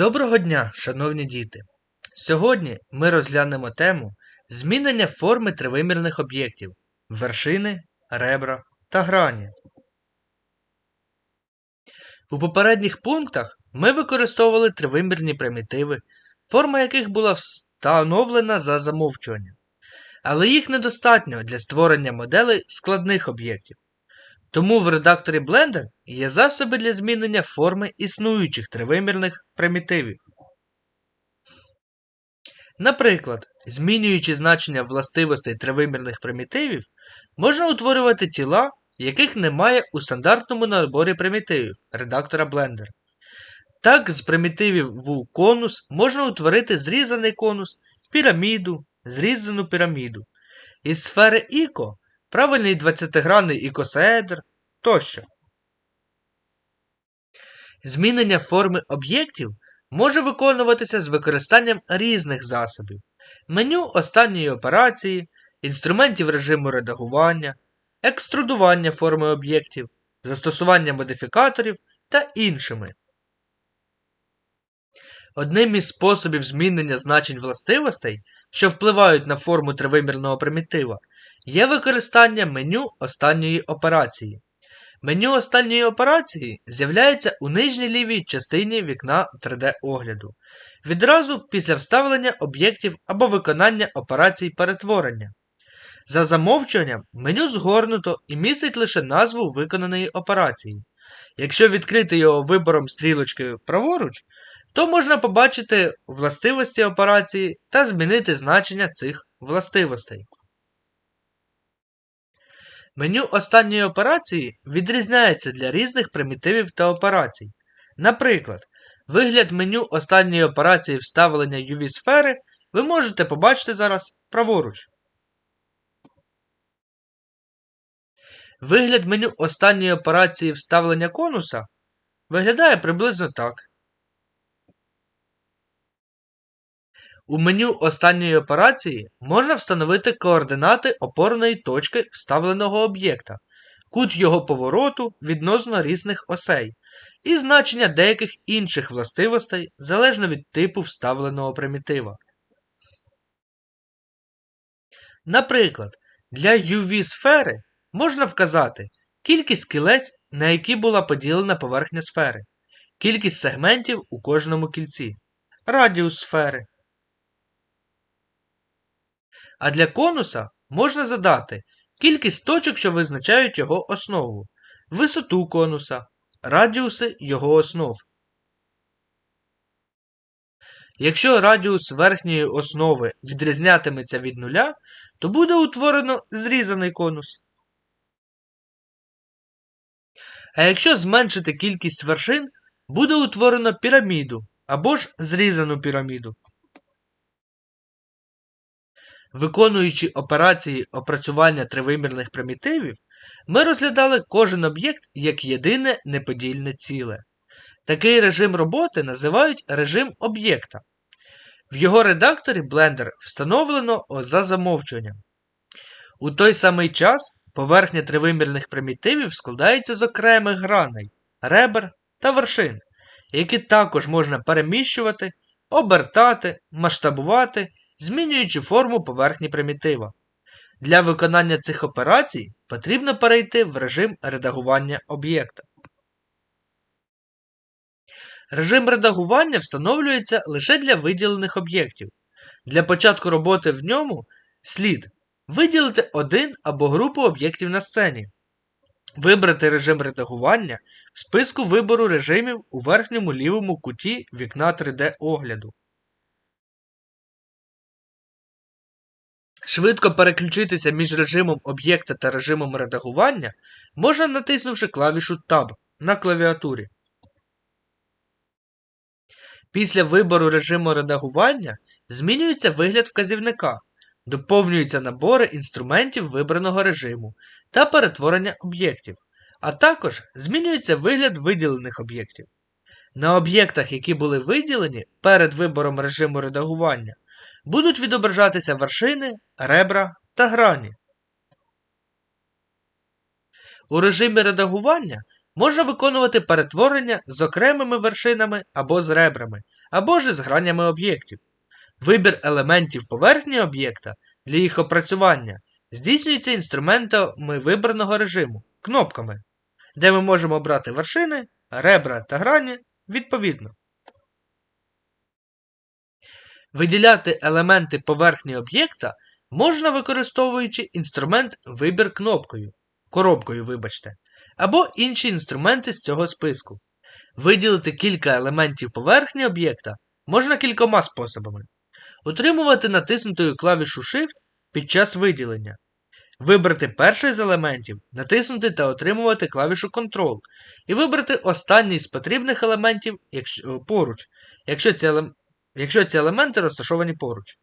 Доброго дня, шановні діти! Сьогодні ми розглянемо тему змінення форми тривимірних об'єктів вершини, ребра та грані. У попередніх пунктах ми використовували тривимірні примітиви, форма яких була встановлена за замовчуванням. Але їх недостатньо для створення моделей складних об'єктів. Тому в редакторі Blender є засоби для змінення форми існуючих тривимірних примітивів. Наприклад, змінюючи значення властивостей тривимірних примітивів, можна утворювати тіла, яких немає у стандартному наборі примітивів редактора Blender. Так, з примітивів в конус можна утворити зрізаний конус, піраміду, зрізану піраміду. Із сфери іко правильний 20-гранний ікосаедр тощо. Змінення форми об'єктів може виконуватися з використанням різних засобів, меню останньої операції, інструментів режиму редагування, екструдування форми об'єктів, застосування модифікаторів та іншими. Одним із способів змінення значень властивостей, що впливають на форму тривимірного примітива, є використання меню останньої операції. Меню останньої операції з'являється у нижній лівій частині вікна 3D-огляду, відразу після вставлення об'єктів або виконання операцій перетворення. За замовчуванням, меню згорнуто і містить лише назву виконаної операції. Якщо відкрити його вибором стрілочкою праворуч, то можна побачити властивості операції та змінити значення цих властивостей. Меню останньої операції відрізняється для різних примітивів та операцій. Наприклад, вигляд меню останньої операції вставлення UV-сфери ви можете побачити зараз праворуч. Вигляд меню останньої операції вставлення конуса виглядає приблизно так. У меню останньої операції можна встановити координати опорної точки вставленого об'єкта, кут його повороту відносно різних осей і значення деяких інших властивостей залежно від типу вставленого примітива. Наприклад, для UV-сфери можна вказати кількість кілець, на які була поділена поверхня сфери, кількість сегментів у кожному кільці, радіус сфери. А для конуса можна задати кількість точок, що визначають його основу, висоту конуса, радіуси його основ. Якщо радіус верхньої основи відрізнятиметься від нуля, то буде утворено зрізаний конус. А якщо зменшити кількість вершин, буде утворено піраміду або ж зрізану піраміду. Виконуючи операції опрацювання тривимірних примітивів, ми розглядали кожен об'єкт як єдине неподільне ціле. Такий режим роботи називають режим об'єкта. В його редакторі Blender встановлено за замовчуванням. У той самий час поверхня тривимірних примітивів складається з окремих граней, ребер та вершин, які також можна переміщувати, обертати, масштабувати змінюючи форму поверхні примітива. Для виконання цих операцій потрібно перейти в режим редагування об'єкта. Режим редагування встановлюється лише для виділених об'єктів. Для початку роботи в ньому слід виділити один або групу об'єктів на сцені, вибрати режим редагування в списку вибору режимів у верхньому лівому куті вікна 3D огляду. Швидко переключитися між режимом об'єкта та режимом редагування можна натиснувши клавішу Tab на клавіатурі. Після вибору режиму редагування змінюється вигляд вказівника, доповнюються набори інструментів вибраного режиму та перетворення об'єктів, а також змінюється вигляд виділених об'єктів. На об'єктах, які були виділені перед вибором режиму редагування, будуть відображатися вершини, ребра та грані. У режимі редагування можна виконувати перетворення з окремими вершинами або з ребрами, або ж з гранями об'єктів. Вибір елементів поверхні об'єкта для їх опрацювання здійснюється інструментами вибраного режиму кнопками, де ми можемо обрати вершини, ребра та грані відповідно. Виділяти елементи поверхні об'єкта можна використовуючи інструмент вибір кнопкою, коробкою, вибачте, або інші інструменти з цього списку. Виділити кілька елементів поверхні об'єкта можна кількома способами. Утримувати натиснутою клавішу Shift під час виділення. Вибрати перший з елементів, натиснути та отримувати клавішу Ctrl, і вибрати останній з потрібних елементів якщо, поруч, якщо ці. Якщо ці елементи розташовані поруч.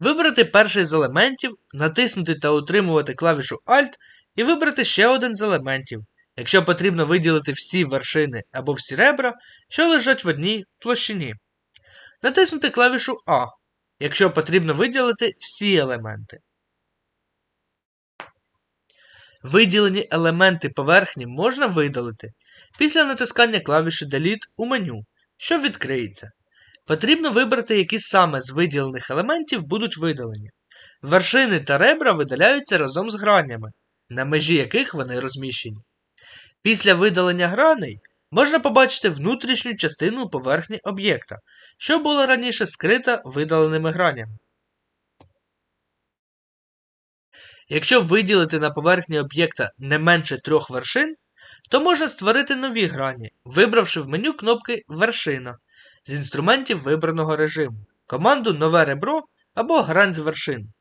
Вибрати перший з елементів, натиснути та утримувати клавішу Alt і вибрати ще один з елементів, якщо потрібно виділити всі вершини або всі ребра, що лежать в одній площині. Натиснути клавішу А, якщо потрібно виділити всі елементи. Виділені елементи поверхні можна видалити після натискання клавіші Delete у меню, що відкриється. Потрібно вибрати, які саме з виділених елементів будуть видалені. Вершини та ребра видаляються разом з гранями, на межі яких вони розміщені. Після видалення граней можна побачити внутрішню частину поверхні об'єкта, що була раніше скрита видаленими гранями. Якщо виділити на поверхні об'єкта не менше трьох вершин, то можна створити нові грані, вибравши в меню кнопки Вершина з інструментів вибраного режиму, команду Нове ребро або Грань з вершин.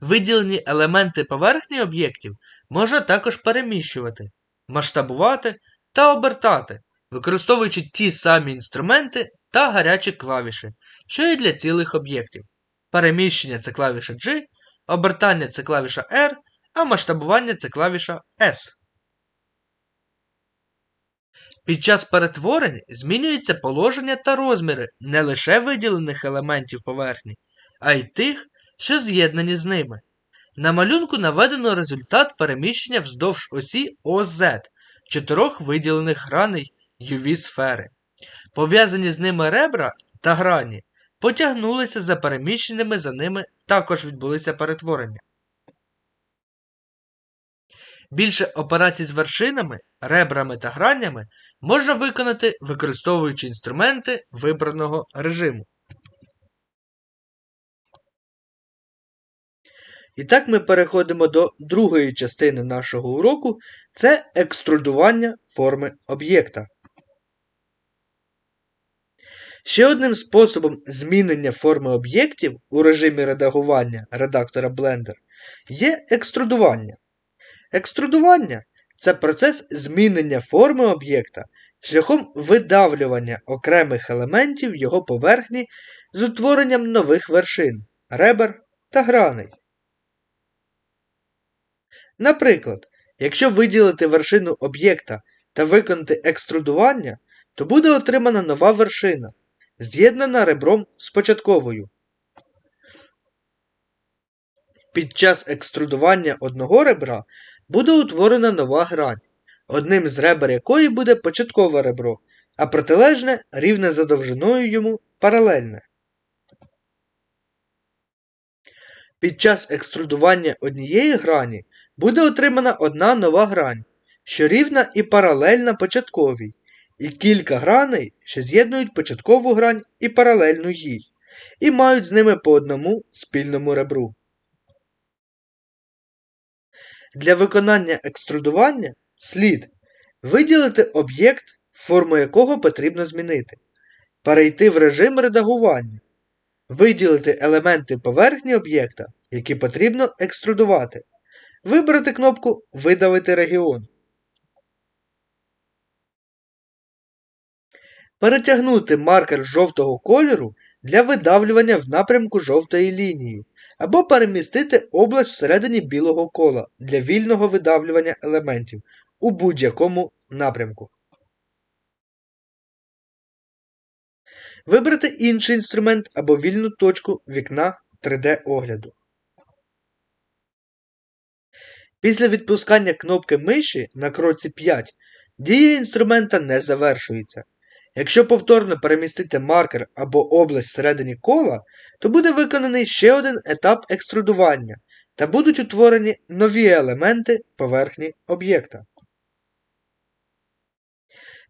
Виділені елементи поверхні об'єктів можна також переміщувати, масштабувати та обертати, використовуючи ті самі інструменти та гарячі клавіші, що і для цілих об'єктів. Переміщення це клавіша G, обертання це клавіша R, а масштабування це клавіша S. Під час перетворень змінюється положення та розміри не лише виділених елементів поверхні, а й тих, що з'єднані з ними. На малюнку наведено результат переміщення вздовж осі ОЗ чотирьох виділених граней uv сфери. Пов'язані з ними ребра та грані потягнулися за переміщеними за ними також відбулися перетворення. Більше операцій з вершинами, ребрами та гранями можна виконати, використовуючи інструменти вибраного режиму. І так ми переходимо до другої частини нашого уроку це екструдування форми об'єкта. Ще одним способом змінення форми об'єктів у режимі редагування редактора Blender є екструдування. Екструдування це процес змінення форми об'єкта шляхом видавлювання окремих елементів його поверхні з утворенням нових вершин, ребер та граней. Наприклад, якщо виділити вершину об'єкта та виконати екструдування, то буде отримана нова вершина, з'єднана ребром з початковою. Під час екструдування одного ребра буде утворена нова грань, одним з ребер якої буде початкове ребро, а протилежне рівне за довжиною йому паралельне. Під час екструдування однієї грані буде отримана одна нова грань, що рівна і паралельна початковій, і кілька граней, що з'єднують початкову грань і паралельну їй, і мають з ними по одному спільному ребру. Для виконання екструдування слід виділити об'єкт, форму якого потрібно змінити, перейти в режим редагування, виділити елементи поверхні об'єкта, які потрібно екструдувати, вибрати кнопку Видавити регіон. Перетягнути маркер жовтого кольору для видавлювання в напрямку жовтої лінії, або перемістити область всередині білого кола для вільного видавлювання елементів у будь-якому напрямку. Вибрати інший інструмент або вільну точку вікна 3D огляду. Після відпускання кнопки миші на кроці 5 дія інструмента не завершується. Якщо повторно перемістити маркер або область всередині кола, то буде виконаний ще один етап екструдування та будуть утворені нові елементи поверхні об'єкта.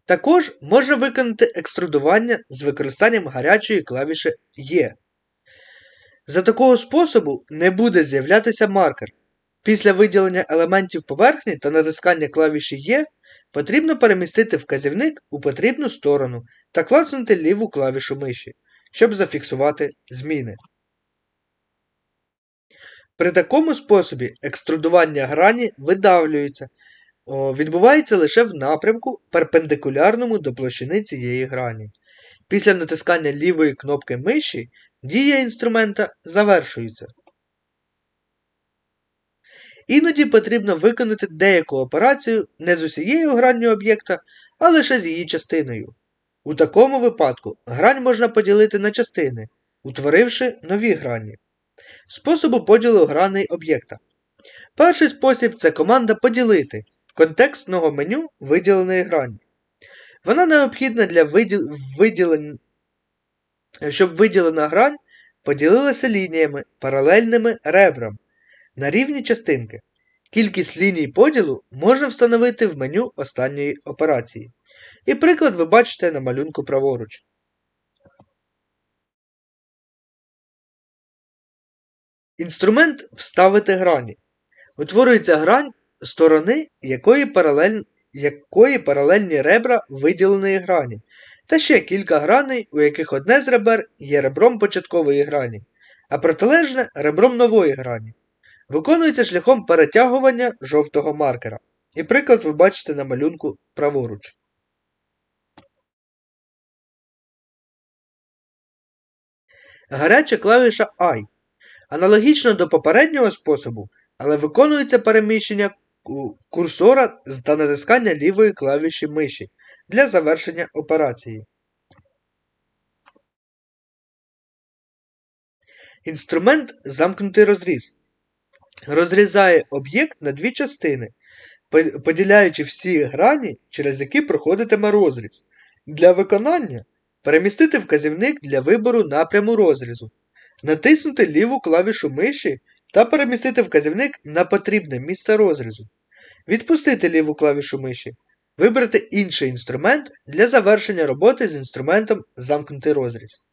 Також можна виконати екструдування з використанням гарячої клавіші Є. За такого способу не буде з'являтися маркер. Після виділення елементів поверхні та натискання клавіші Є потрібно перемістити вказівник у потрібну сторону та клацнути ліву клавішу миші, щоб зафіксувати зміни. При такому способі екструдування грані видавлюється, відбувається лише в напрямку, перпендикулярному до площини цієї грані. Після натискання лівої кнопки миші дія інструмента завершується. Іноді потрібно виконати деяку операцію не з усією гранню об'єкта, а лише з її частиною. У такому випадку грань можна поділити на частини, утворивши нові грані. Способу поділу граней об'єкта. Перший спосіб це команда поділити контекстного меню виділеної грані. Вона необхідна для виділ... виділень... щоб виділена грань поділилася лініями паралельними ребрам на рівні частинки. Кількість ліній поділу можна встановити в меню останньої операції. І приклад ви бачите на малюнку праворуч. Інструмент Вставити грані. Утворюється грань сторони, якої, паралель... якої паралельні ребра виділеної грані, та ще кілька граней, у яких одне з ребер є ребром початкової грані, а протилежне ребром нової грані. Виконується шляхом перетягування жовтого маркера. І приклад ви бачите на малюнку праворуч. Гаряча клавіша I. Аналогічно до попереднього способу, але виконується переміщення курсора та натискання лівої клавіші миші для завершення операції. Інструмент замкнутий розріз розрізає об'єкт на дві частини, поділяючи всі грані, через які проходитиме розріз. Для виконання перемістити вказівник для вибору напряму розрізу, натиснути ліву клавішу миші та перемістити вказівник на потрібне місце розрізу, відпустити ліву клавішу миші, вибрати інший інструмент для завершення роботи з інструментом Замкнутий розріз.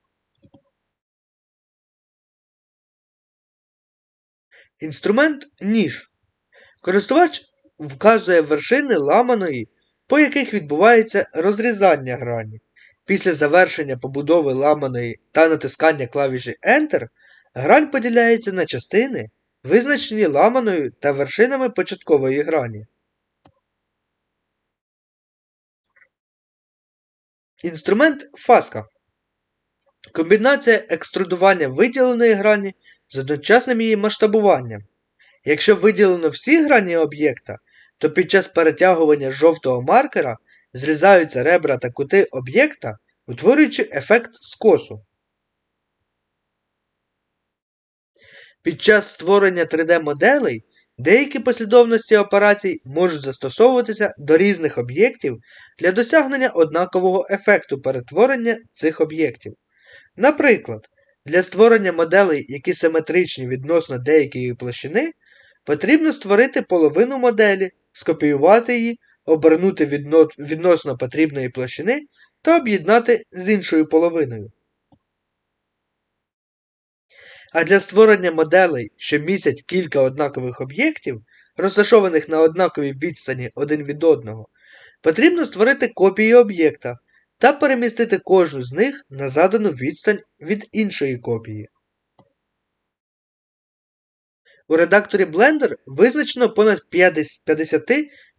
Інструмент ніж. Користувач вказує вершини ламаної, по яких відбувається розрізання грані. Після завершення побудови ламаної та натискання клавіші Enter грань поділяється на частини, визначені ламаною та вершинами початкової грані. Інструмент фаска. Комбінація екструдування виділеної грані з одночасним її масштабуванням. Якщо виділено всі грані об'єкта, то під час перетягування жовтого маркера зрізаються ребра та кути об'єкта, утворюючи ефект скосу. Під час створення 3D-моделей деякі послідовності операцій можуть застосовуватися до різних об'єктів для досягнення однакового ефекту перетворення цих об'єктів. Наприклад, для створення моделей, які симетричні відносно деякої площини, потрібно створити половину моделі, скопіювати її, обернути відносно потрібної площини та об'єднати з іншою половиною. А для створення моделей, що містять кілька однакових об'єктів, розташованих на однаковій відстані один від одного, потрібно створити копії об'єкта, та перемістити кожну з них на задану відстань від іншої копії. У редакторі Blender визначено понад 50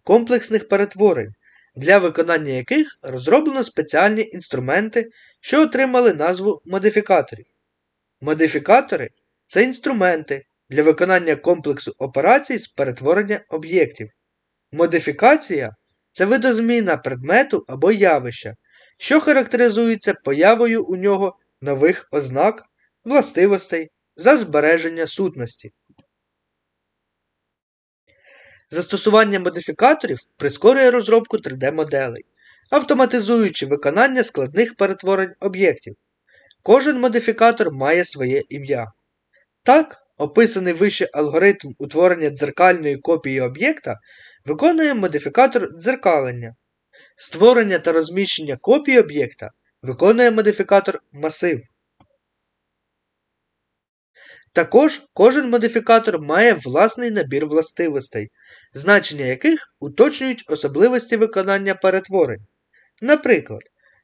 комплексних перетворень, для виконання яких розроблено спеціальні інструменти, що отримали назву модифікаторів. Модифікатори це інструменти для виконання комплексу операцій з перетворення об'єктів. Модифікація це видозміна предмету або явища, що характеризується появою у нього нових ознак, властивостей за збереження сутності. Застосування модифікаторів прискорює розробку 3D-моделей, автоматизуючи виконання складних перетворень об'єктів. Кожен модифікатор має своє ім'я. Так, описаний вище алгоритм утворення дзеркальної копії об'єкта виконує модифікатор дзеркалення. Створення та розміщення копії об'єкта виконує модифікатор масив. Також кожен модифікатор має власний набір властивостей, значення яких уточнюють особливості виконання перетворень. Наприклад,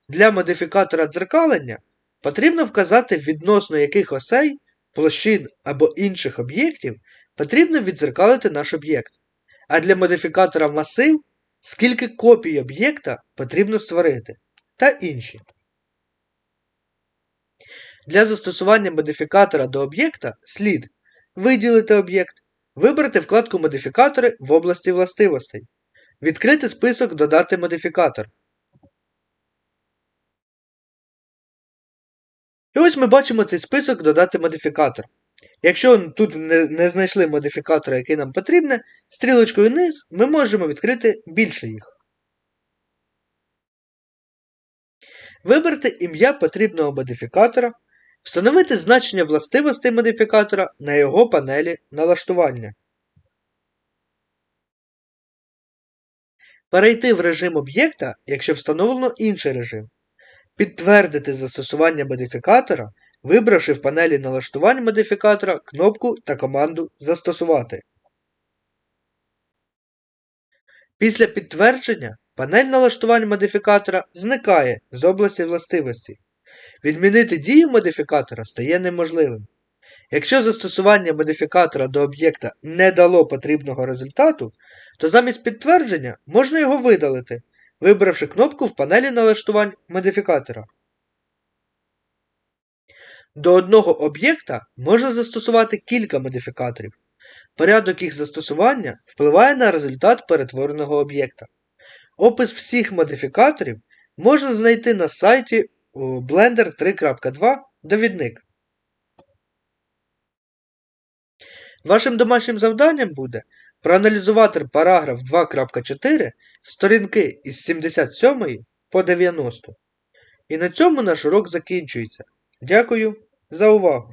для модифікатора дзеркалення потрібно вказати відносно яких осей, площин або інших об'єктів потрібно віддзеркалити наш об'єкт, а для модифікатора масив скільки копій об'єкта потрібно створити та інші. Для застосування модифікатора до об'єкта слід виділити об'єкт, вибрати вкладку Модифікатори в області властивостей, відкрити список Додати модифікатор. І ось ми бачимо цей список Додати модифікатор. Якщо тут не, знайшли модифікатора, який нам потрібен, стрілочкою вниз ми можемо відкрити більше їх. Вибрати ім'я потрібного модифікатора, встановити значення властивостей модифікатора на його панелі налаштування. Перейти в режим об'єкта, якщо встановлено інший режим. Підтвердити застосування модифікатора, вибравши в панелі налаштувань модифікатора кнопку та команду Застосувати. Після підтвердження панель налаштувань модифікатора зникає з області властивостей. Відмінити дію модифікатора стає неможливим. Якщо застосування модифікатора до об'єкта не дало потрібного результату, то замість підтвердження можна його видалити, вибравши кнопку в панелі налаштувань модифікатора. До одного об'єкта можна застосувати кілька модифікаторів. Порядок їх застосування впливає на результат перетвореного об'єкта. Опис всіх модифікаторів можна знайти на сайті Blender 3.2 довідник. Вашим домашнім завданням буде проаналізувати параграф 2.4 сторінки із 77 по 90. І на цьому наш урок закінчується. Дякую за увагу!